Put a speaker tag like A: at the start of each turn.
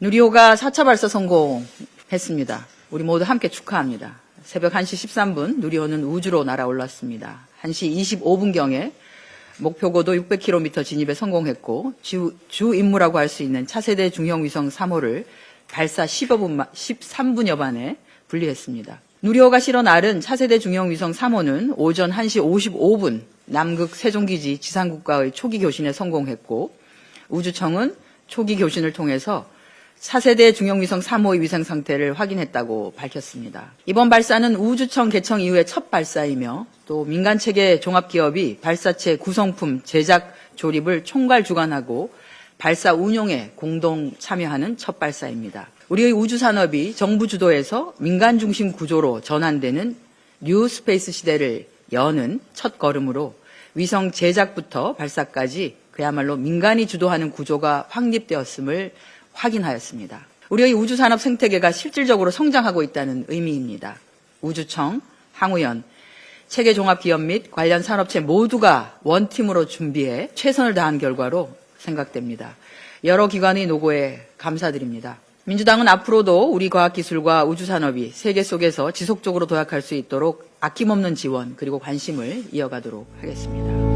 A: 누리호가 4차 발사 성공했습니다. 우리 모두 함께 축하합니다. 새벽 1시 13분 누리호는 우주로 날아올랐습니다. 1시 25분경에 목표 고도 600km 진입에 성공했고 주, 주 임무라고 할 수 있는 차세대 중형 위성 3호를 발사 10여 분, 13분여 만에 분리했습니다. 누리호가 실어 나른 차세대 중형 위성 3호는 오전 1시 55분 남극 세종기지 지상국가의 초기 교신에 성공했고 우주청은 초기 교신을 통해서 차세대 중형위성 3호의 위생 상태를 확인했다고 밝혔습니다. 이번 발사는 우주청 개청 이후의 첫 발사이며 또 민간체계 종합기업이 발사체 구성품 제작 조립을 총괄 주관하고 발사 운용에 공동 참여하는 첫 발사입니다. 우리의 우주 산업이 정부 주도에서 민간 중심 구조로 전환되는 뉴 스페이스 시대를 여는 첫 걸음으로 위성 제작부터 발사까지 그야말로 민간이 주도하는 구조가 확립되었음을 확인하였습니다. 우리의 우주 산업 생태계가 실질적으로 성장하고 있다는 의미입니다. 우주청, 항우연, 체계 종합 기업 및 관련 산업체 모두가 원팀으로 준비해 최선을 다한 결과로 생각됩니다. 여러 기관의 노고에 감사드립니다. 민주당은 앞으로도 우리 과학기술과 우주산업이 세계 속에서 지속적으로 도약할 수 있도록 아낌없는 지원 그리고 관심을 이어가도록 하겠습니다.